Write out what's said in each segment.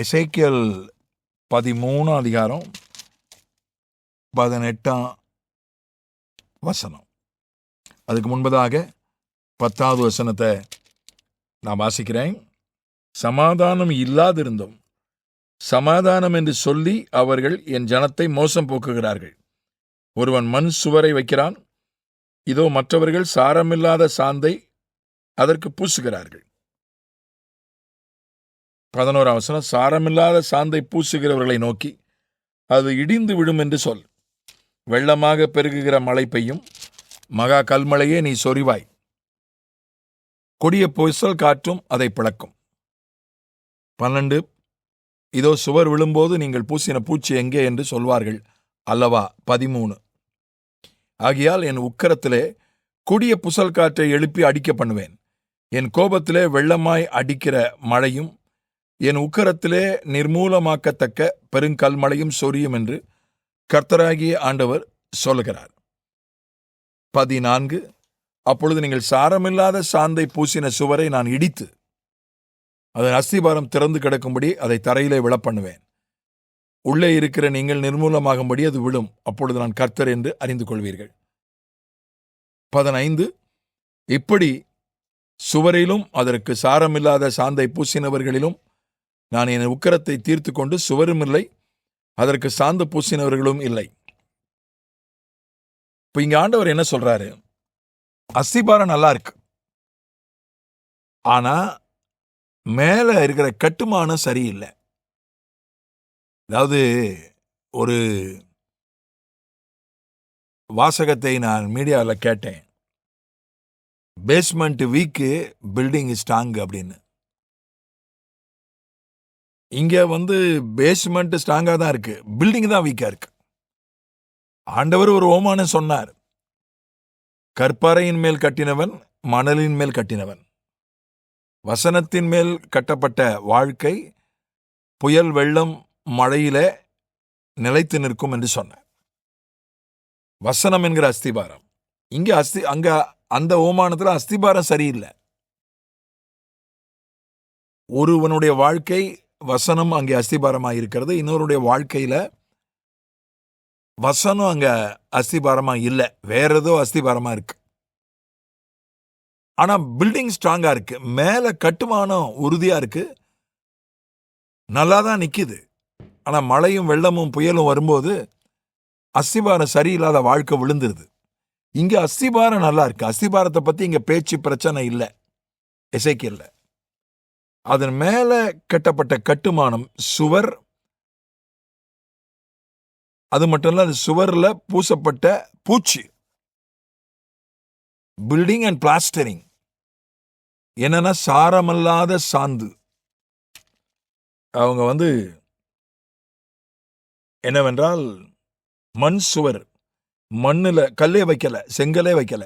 எசைக்கியல் பதிமூணாம் அதிகாரம் பதினெட்டாம் வசனம். அதுக்கு முன்பதாக பத்தாவது வசனத்தை நான் வாசிக்கிறேன். சமாதானம் இல்லாதிருந்தும் சமாதானம் என்று சொல்லி அவர்கள் என் ஜனத்தை மோசம் போக்குகிறார்கள். ஒருவன் மண் சுவரை வைக்கிறான் இதோ மற்றவர்கள் சாரமில்லாத சாந்தை அதற்கு பூசுகிறார்கள். பதினோராம் வசனம் சாரமில்லாத சாந்தை பூசுகிறவர்களை நோக்கி அது இடிந்து விடும் என்று சொல். வெள்ளமாக பெருகுகிற மழை பெய்யும். மகா கல்மழையே நீ சொரிவாய். கொடிய பொய்சல் காற்றும் அதை பிளக்கும். பன்னெண்டு இதோ சுவர் விழும்போது நீங்கள் பூசின பூச்சி எங்கே? என்று சொல்வார்கள் அல்லவா? பதிமூணு ஆகையால் என் உக்கரத்திலே கொடிய புசல் காற்றை எழுப்பி அடிக்க பண்ணுவேன். என் கோபத்திலே வெள்ளமாய் அடிக்கிற மழையும் என் உக்கரத்திலே நிர்மூலமாக்கத்தக்க பெருங்கல்மழையும் சொரியும் என்று கர்த்தராகிய ஆண்டவர் சொல்லுகிறார். பதினான்கு அப்பொழுது நீங்கள் சாரமில்லாத சாந்தை பூசின சுவரை நான் இடித்து அதன் அஸ்திபாரம் திறந்து கிடக்கும்படி அதை தரையிலே விழப்பண்ணுவேன். உள்ளே இருக்கிற நீங்கள் நிர்மூலமாகும்படி அது விழும் அப்பொழுது நான் கர்த்தர் என்று அறிந்து கொள்வீர்கள். பதினைந்து இப்படி சுவரிலும் அதற்கு சாரமில்லாத சாந்தை பூசினவர்களிலும் நான் என் உக்கரத்தை தீர்த்து கொண்டு சுவரும் இல்லை அதற்கு சாந்து பூசினவர்களும் இல்லை. இப்போ இங்கே ஆண்டவர் என்ன சொல்றாரு? அஸ்திபாரம் நல்லா இருக்கு. ஆனா மேலே இருக்கிற கட்டுமானம் சரியில்லை. அதாவது ஒரு வாசகத்தை நான் மீடியாவில் கேட்டேன். பேஸ்மெண்ட் வீக்கு பில்டிங் ஸ்ட்ராங் அப்படின்னு. இங்கே வந்து பேஸ்மெண்ட் ஸ்ட்ராங்காக தான் இருக்கு. பில்டிங் தான் வீக்காக இருக்கு. ஆண்டவர் ஒரு ஓமானம் சொன்னார். கற்பாறையின் மேல் கட்டினவன் மணலின் மேல் கட்டினவன். வசனத்தின் மேல் கட்டப்பட்ட வாழ்க்கை புயல் வெள்ளம் மழையில நிலைத்து நிற்கும் என்று சொன்னார். வசனம் என்கிற அஸ்திபாரம். இங்கே அஸ்தி அங்க அந்த ஓமானத்தில் அஸ்திபாரம் சரியில்லை. ஒருவனுடைய வாழ்க்கை வசனம் அங்கே அஸ்திபாரமாக இருக்கிறது இன்னொருடைய வாழ்க்கையில் வசனம் அங்கே அஸ்திபாரமாக இல்லை. வேற ஏதோ அஸ்திபாரமாக இருக்கு. ஆனால் பில்டிங் ஸ்ட்ராங்காக இருக்கு. மேலே கட்டுமானம் உறுதியாக இருக்கு. நல்லா தான் நிற்கிது ஆனால் மழையும் வெள்ளமும் புயலும் வரும்போது அஸ்திபாரம் சரியில்லாத வாழ்க்கை விழுந்துருது. இங்கே அஸ்திபாரம் நல்லா இருக்கு. அஸ்திபாரத்தை பற்றி இங்கே பேச்சு பிரச்சனை இல்லை. இசைக்கு இல்லை அதன் மேல கட்டப்பட்ட கட்டுமானம் சுவர். அது மட்டும் இல்ல அந்த சுவர்ல பூசப்பட்ட பூச்சி. பில்டிங் அண்ட் பிளாஸ்டரிங் என்னன்னா சாரமல்லாத சாந்து. அவங்க வந்து என்னவென்றால் மண் சுவர். மண்ணில் கல்லே வைக்கல செங்கலே வைக்கல.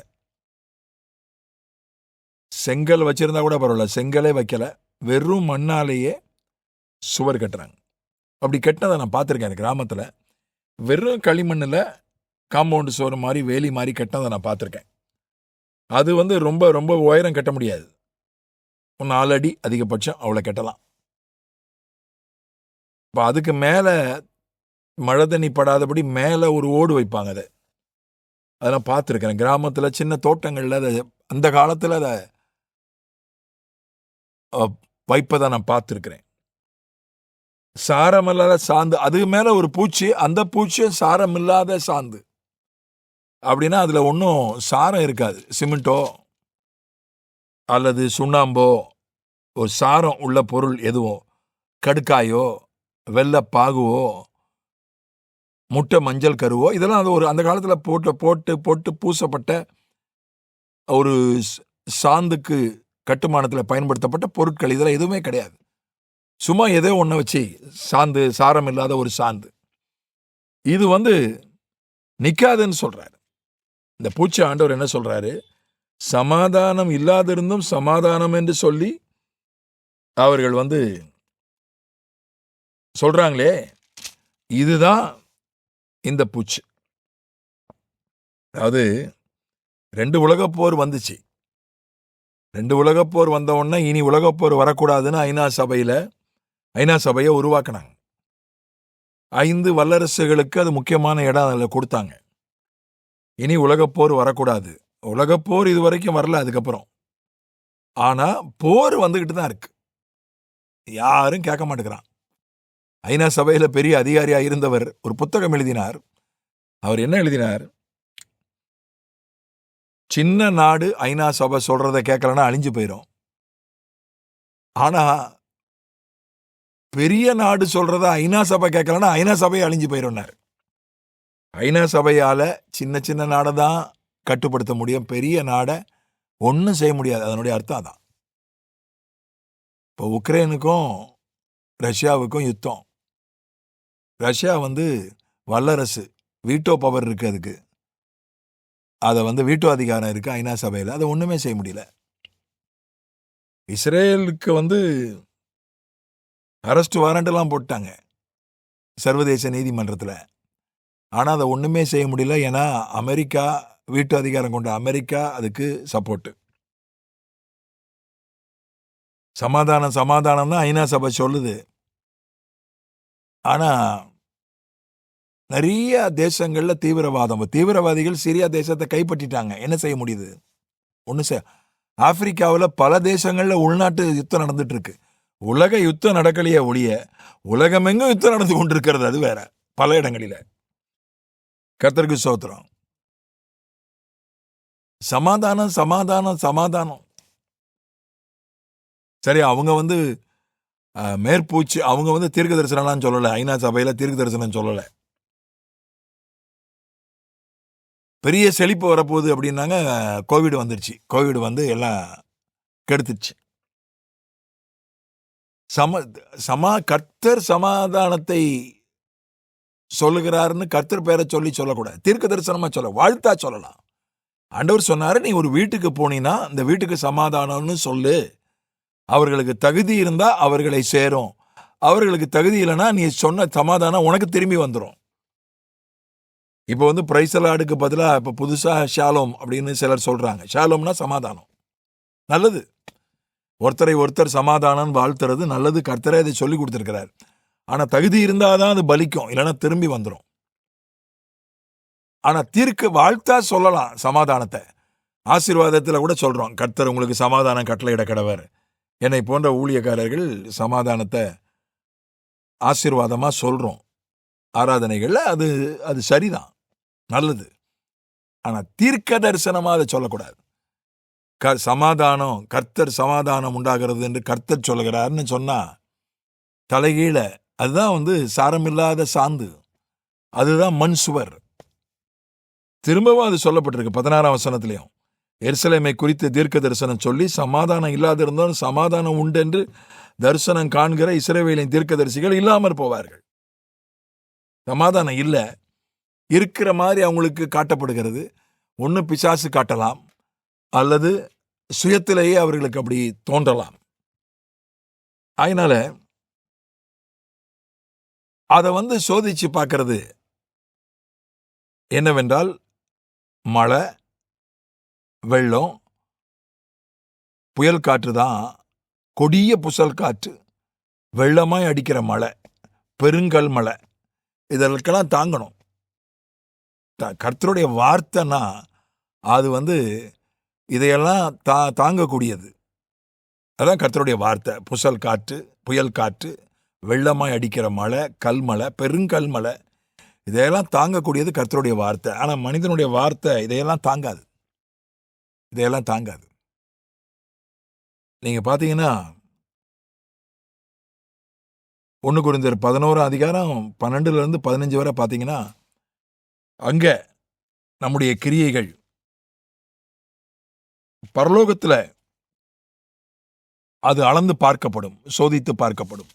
செங்கல் வச்சிருந்தா கூட பரவாயில்ல செங்கலே வைக்கல. வெறும் மண்ணாலேயே சுவர் கட்டுறாங்க. அப்படி கட்டினதை நான் பார்த்துருக்கேன் கிராமத்தில். வெறும் களிமண்ணில் காம்பவுண்டு சுவர் மாதிரி வேலி மாதிரி கட்டினதை நான் பார்த்துருக்கேன். அது வந்து ரொம்ப ரொம்ப உயரம் கட்ட முடியாது. ஒரு நாலு அடி அதிகபட்சம் அவ்வளோ கட்டலாம். இப்போ அதுக்கு மேலே மழை தண்ணி படாதபடி மேலே ஒரு ஓடு வைப்பாங்க அதை. அதெல்லாம் பார்த்துருக்கிறேன் கிராமத்தில் சின்ன தோட்டங்களில் அதை அந்த காலத்தில் அதை வைப்பதை நான் பார்த்துருக்கிறேன். சாரமில்லாத சாந்து அதுக்கு மேலே ஒரு பூச்சி அந்த பூச்சியும் சாரமில்லாத சாந்து. அப்படின்னா அதில் ஒன்றும் சாரம் இருக்காது. சிமெண்ட்டோ அல்லது சுண்ணாம்போ ஒரு சாரம் உள்ள பொருள் எதுவோ கடுக்காயோ வெள்ளப்பாகுவோ முட்டை மஞ்சள் கருவோ இதெல்லாம் அது ஒரு அந்த காலத்தில் போட்டு போட்டு போட்டு பூசப்பட்ட ஒரு சாந்துக்கு கட்டுமானத்தில் பயன்படுத்தப்பட்ட பொருட்கள். இதெல்லாம் எதுவுமே கிடையாது. சும்மா ஏதோ ஒன்றை வச்சு சாந்து சாரம் இல்லாத ஒரு சாந்து. இது வந்து நிற்காதுன்னு சொல்கிறாரு இந்த பூச்சி ஆண்டவர் என்ன சொல்கிறாரு சமாதானம் இல்லாதிருந்தும் சமாதானம் என்று சொல்லி அவர்கள் வந்து சொல்கிறாங்களே இதுதான் இந்த பூச்சி. அதாவது ரெண்டு உலகப் போர் வந்துச்சு. ரெண்டு உலகப்போர் வந்த உடனே இனி உலகப்போர் வரக்கூடாதுன்னு ஐநா சபையில் ஐநா சபையை உருவாக்குனாங்க. ஐந்து வல்லரசுகளுக்கு அது முக்கியமான இடம் அதில் கொடுத்தாங்க. இனி உலகப்போர் வரக்கூடாது. உலகப்போர் இது வரைக்கும் வரல அதுக்கப்புறம். ஆனால் போர் வந்துக்கிட்டு தான் இருக்கு. யாரும் கேட்க மாட்டேங்கிறான். ஐநா சபையில் பெரிய அதிகாரியாக இருந்தவர் ஒரு புத்தகம் எழுதினார். அவர் என்ன எழுதினார்? சின்ன நாடு ஐநா சபை சொல்கிறத கேட்கலன்னா அழிஞ்சு போயிடும் ஆனா பெரிய நாடு சொல்றத ஐநா சபை கேட்கலன்னா ஐநா சபை அழிஞ்சு போயிடும்னார் ஐநா சபையால சின்ன சின்ன நாடை தான் கட்டுப்படுத்த முடியும். பெரிய நாடை ஒன்றும் செய்ய முடியாது. அதனுடைய அர்த்தம் அதான். இப்போ உக்ரைனுக்கும் ரஷ்யாவுக்கும் யுத்தம். ரஷ்யா வந்து வல்லரசு வீட்டோ பவர் இருக்கு அதுக்கு. அதை வந்து வீட்டு அதிகாரம் இருக்கு ஐநா சபையில். அதை ஒன்றுமே செய்ய முடியல. இஸ்ரேலுக்கு வந்து அரெஸ்ட் வாரண்டெல்லாம் போட்டாங்க சர்வதேச நீதிமன்றத்தில். ஆனால் அதை ஒன்றுமே செய்ய முடியல. ஏன்னா அமெரிக்கா வீட்டு அதிகாரம் கொண்ட அமெரிக்கா அதுக்கு சப்போர்ட்டு. சமாதானம் சமாதானம் தான் ஐநா சபை சொல்லுது. ஆனால் நிறைய தேசங்களில் தீவிரவாதம். தீவிரவாதிகள் சிரியா தேசத்தை கைப்பற்றிட்டாங்க. என்ன செய்ய முடியுது? ஒன்று செய் ஆப்பிரிக்காவில் பல தேசங்களில் உள்நாட்டு யுத்தம் நடந்துட்டு இருக்கு உலக யுத்தம் நடக்கலையே ஒழிய உலகமெங்கும் யுத்தம் நடந்து கொண்டிருக்கிறது அது வேற பல இடங்களில். கத்தருக்கு சோத்திரம் சமாதானம் சமாதானம் சமாதானம். சரி அவங்க வந்து மேற்பூச்சி மேற்பூச்சு அவங்க வந்து தீர்க்க தரிசனம்லாம் சொல்லலை. ஐநா சபையில் தீர்க்க தரிசனம் சொல்லலை. பெரிய செழிப்பு வரப்போகுது அப்படின்னாங்க கோவிட் வந்துருச்சு. கோவிட் வந்து எல்லாம் கெடுத்துச்சு சம சமா கர்த்தர் சமாதானத்தை சொல்லுகிறாருன்னு கர்த்தர் பேரை சொல்லி சொல்லக்கூடாது. தீர்க்க தரிசனமாக சொல்ல வாழ்த்தா சொல்லலாம். ஆண்டவர் சொன்னார் நீ ஒரு வீட்டுக்கு போனீன்னா இந்த வீட்டுக்கு சமாதானம்னு சொல்லு. அவர்களுக்கு தகுதி இருந்தால் அவர்களை சேரும். அவர்களுக்கு தகுதி இல்லைன்னா நீ சொன்ன சமாதானம் உனக்கு திரும்பி வந்துடும் இப்போ வந்து பிரைசலாடுக்கு பதிலாக இப்போ புதுசாக ஷாலோம் அப்படின்னு சிலர் சொல்கிறாங்க ஷாலோம்னா சமாதானம். நல்லது. ஒருத்தரை ஒருத்தர் சமாதானம் வாழ்த்துறது நல்லது. கர்த்தரே அதை சொல்லி கொடுத்துருக்கிறார். ஆனால் தகுதி இருந்தால் தான் அது பலிக்கும். இல்லைன்னா திரும்பி வந்துடும் ஆனால் தீர்க்க வாழ்த்தா சொல்லலாம் சமாதானத்தை. ஆசீர்வாதத்தில் கூட சொல்கிறோம் கர்த்தர் உங்களுக்கு சமாதானம் கட்டளையிட கடவர். என்னை போன்ற ஊழியக்காரர்கள் சமாதானத்தை ஆசீர்வாதமாக சொல்கிறோம் ஆராதனைகளில் அது அது சரிதான். நல்லது. ஆனால் தீர்க்க தரிசனமாக அதை சொல்லக்கூடாது. க சமாதானம் கர்த்தர் சமாதானம் உண்டாகிறது என்று கர்த்தர் சொல்கிறார்னு சொன்னால் தலைகீழ அதுதான் வந்து சாரமில்லாத சாந்து. அதுதான் மண் சுவர். திரும்பவும் அது சொல்லப்பட்டிருக்கு பதினாறாம் வசனத்திலையும். எருசலேமை குறித்து தீர்க்க தரிசனம் சொல்லி சமாதானம் இல்லாத இருந்தாலும் சமாதானம் உண்டு என்று தரிசனம் காண்கிற இஸ்ரேவையிலும் தீர்க்க தரிசிகள் இல்லாமற் போவார்கள். சமாதானம் இல்லை. இருக்கிற மாதிரி அவங்களுக்கு காட்டப்படுகிறது. ஒன்று பிசாசு காட்டலாம் அல்லது சுயத்திலேயே அவர்களுக்கு அப்படி தோன்றலாம். அதனால அதை வந்து சோதிச்சு பார்க்கறது என்னவென்றால் மழை வெள்ளம் புயல் காற்று தான் கொடிய புசல் காற்று. வெள்ளமாய் அடிக்கிற மழை பெருங்கல் மழை இதற்கெல்லாம் தாங்கணும். கர்த்தருடைய வார்த்தைனா அது வந்து இதையெல்லாம் தா தாங்கக்கூடியது. அதான் கர்த்தருடைய வார்த்தை. புசல் காற்று புயல் காற்று வெள்ளமாய் அடிக்கிற மழை கல்மழை பெருங்கல்மலை இதையெல்லாம் தாங்கக்கூடியது கர்த்தருடைய வார்த்தை. ஆனால் மனிதனுடைய வார்த்தை இதையெல்லாம் தாங்காது. இதையெல்லாம் தாங்காது. நீங்கள் பார்த்தீங்கன்னா ஒன்று குறிந்தர் பதினோராம் அதிகாரம் பன்னெண்டுலேருந்து பதினஞ்சு வரை பார்த்தீங்கன்னா அங்க நம்முடைய கிரியைகள். பரலோகத்துல அது அளந்து பார்க்கப்படும் சோதித்து பார்க்கப்படும்.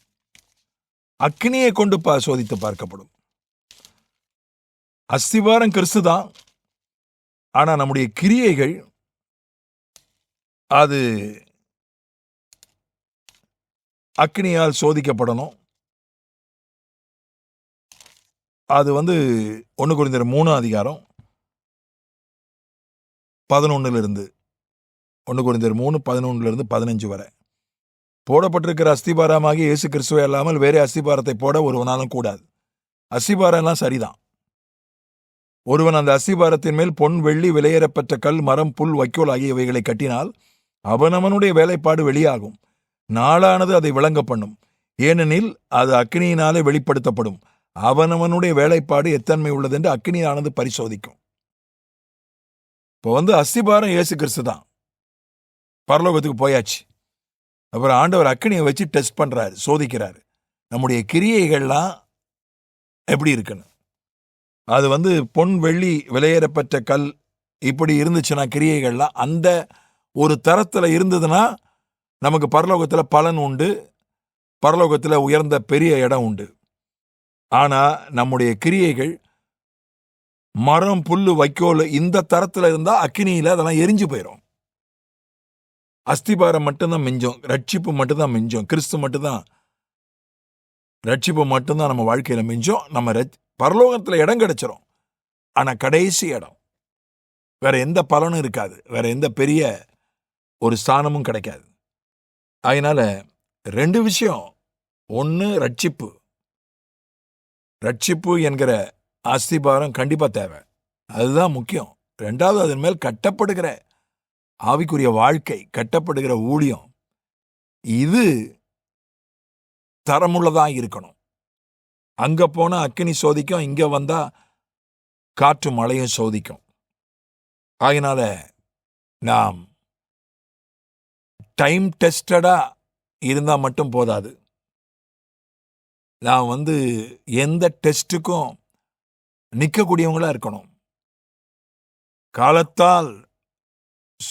அக்னியை கொண்டு பா சோதித்து பார்க்கப்படும். அஸ்திவாரம் கிறிஸ்து தான். ஆனா நம்முடைய கிரியைகள் அது அக்னியால் சோதிக்கப்படணும். அது வந்து ஒன்று குறிந்தர் மூணு அதிகாரம் பதினொன்னுலருந்து. ஒன்று குறிந்தர் மூணு பதினொன்னுலருந்து பதினஞ்சு வரை. போடப்பட்டிருக்கிற அஸ்திபாரமாக இயேசு கிறிஸ்துவை இல்லாமல் வேறே அஸ்திபாரத்தை போட ஒருவனாலும் கூடாது. அஸ்திபாரம் எல்லாம் சரிதான். ஒருவன் அந்த அஸ்திபாரத்தின் மேல் பொன் வெள்ளி விலையேறப்பட்ட கல் மரம் புல் வைக்கோல் ஆகியவைகளை கட்டினால் அவனவனுடைய வேலைப்பாடு வெளியாகும். நாளானது அதை விளங்க பண்ணும் ஏனெனில் அது அக்னியினாலே வெளிப்படுத்தப்படும். அவனவனுடைய வேலைப்பாடு எத்தன்மை உள்ளது என்று அக்னியானது பரிசோதிக்கும். இப்போ வந்து அஸ்திபாரம் இயேசு கிறிஸ்து தான். பரலோகத்துக்கு போயாச்சு. அப்புறம் ஆண்டவர் அக்னியை வச்சு டெஸ்ட் பண்ணுறாரு சோதிக்கிறாரு. நம்முடைய கிரியைகள்லாம் எப்படி இருக்குன்னு? அது வந்து பொன் வெள்ளி விலையேறப்பட்ட கல் இப்படி இருந்துச்சுன்னா கிரியைகள்லாம் அந்த ஒரு தரத்தில் இருந்ததுன்னா நமக்கு பரலோகத்தில் பலன் உண்டு. பரலோகத்தில் உயர்ந்த பெரிய இடம் உண்டு. ஆனா நம்முடைய கிரியைகள் மரம் புல்லு வைக்கோல் இந்த தரத்தில் இருந்தா அக்கினியில அதெல்லாம் எரிஞ்சு போயிடும் அஸ்திபாரம் மட்டும்தான் மிஞ்சம் ரட்சிப்பு மட்டும்தான் மிஞ்சம் கிறிஸ்து மட்டும்தான். ரட்சிப்பு மட்டும்தான் நம்ம வாழ்க்கையில மிஞ்சம் நம்ம ரட்சி- பரலோகத்துல இடம் கிடைச்சிரும். ஆனா கடைசி இடம். வேற எந்த பலனும் இருக்காது வேற எந்த பெரிய ஒரு ஸ்தானமும் கிடைக்காது. அதனால ரெண்டு விஷயம். ஒன்று ரட்சிப்பு. ரட்சிப்பு என்கிற அஸ்திபாரம் கண்டிப்பா தேவை. அதுதான் முக்கியம். ரெண்டாவது அதன் மேல் கட்டப்படுகிற ஆவிக்குரிய வாழ்க்கை கட்டப்படுகிற ஊழியம் இது தரமுள்ளதாக இருக்கணும். அங்க போனா அக்கினி சோதிக்கும் இங்க வந்தா காற்று மழையும் சோதிக்கும். அதனால நாம் டைம் டெஸ்டடா இருந்தால் மட்டும் போதாது. நாம் வந்து எந்த டெஸ்ட்டுக்கும் நிற்கக்கூடியவங்களா இருக்கணும். காலத்தால்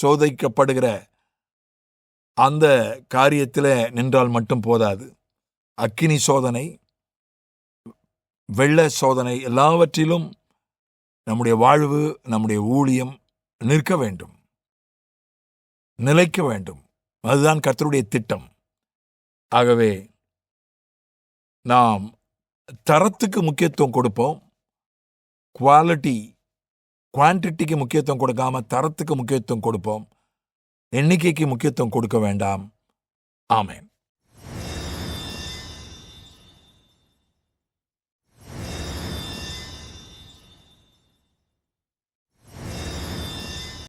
சோதிக்கப்படுகிற அந்த காரியத்தில் நின்றால் மட்டும் போதாது. அக்கினி சோதனை வெள்ள சோதனை எல்லாவற்றிலும் நம்முடைய வாழ்வு நம்முடைய ஊழியம் நிற்க வேண்டும். நிலைக்க வேண்டும். அதுதான் கர்த்தருடைய திட்டம். ஆகவே நாம் தரத்துக்கு முக்கியத்துவம் கொடுப்போம். குவாலிட்டி குவான்டிட்டிக்கு முக்கியத்துவம் கொடுக்காம தரத்துக்கு முக்கியத்துவம் கொடுப்போம். எண்ணிக்கைக்கு முக்கியத்துவம் கொடுக்க வேண்டாம். ஆமேன்.